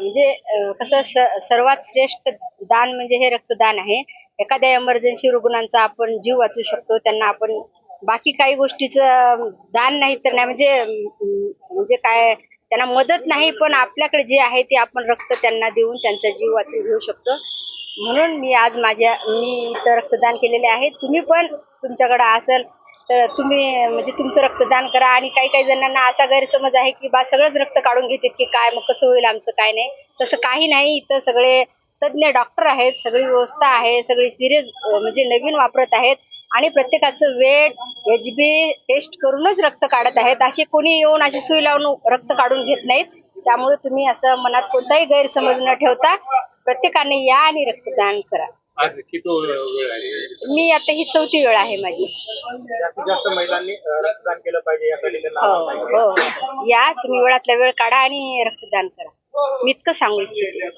म्हणजे कसं सर्वात श्रेष्ठ दान म्हणजे हे रक्तदान आहे. एखाद्या एमर्जन्सी रुग्णांचा आपण जीव वाचवू शकतो. त्यांना आपण बाकी काही गोष्टीचं दान नाही तर नाही म्हणजे म्हणजे काय त्यांना मदत नाही पण आपल्याकडे जे आहे ते आपण रक्त त्यांना देऊन त्यांचा जीव वाचवून घेऊ शकतो. म्हणून मी आज माझ्या मी इथं रक्तदान केलेले आहे. तुम्ही पण तुमच्याकडे असेल तर तुम्ही म्हणजे तुमचं रक्तदान करा. आणि काही काही जणांना असा गैरसमज आहे की बा सगळंच रक्त काढून घेतात की काय मग कसं होईल आमचं काय नाही. तसं काही नाही. इथं सगळे तज्ज्ञ डॉक्टर आहेत. सगळी व्यवस्था आहे. सगळी सिरियस म्हणजे नवीन वापरत आहेत. आणि प्रत्येकाचं वेट एच बी टेस्ट करूनच रक्त काढत आहेत. असे कोणी येऊन अशी सुई लावून रक्त काढून घेत नाहीत. त्यामुळे तुम्ही असं मनात कोणताही गैरसमज न ठेवता प्रत्येकाने या आणि रक्तदान करा. आज किती वेळ आहे? मी आता ही चौथी वेळ आहे माझी. जास्तीत जास्त महिलांनी अं, रक्तदान केलं पाहिजे यासाठी त्यांना हो आवाहन आहे. हो. या तुम्ही वेळातला वेळ काढा आणि रक्तदान करा. मी इतकं सांगू इच्छिते.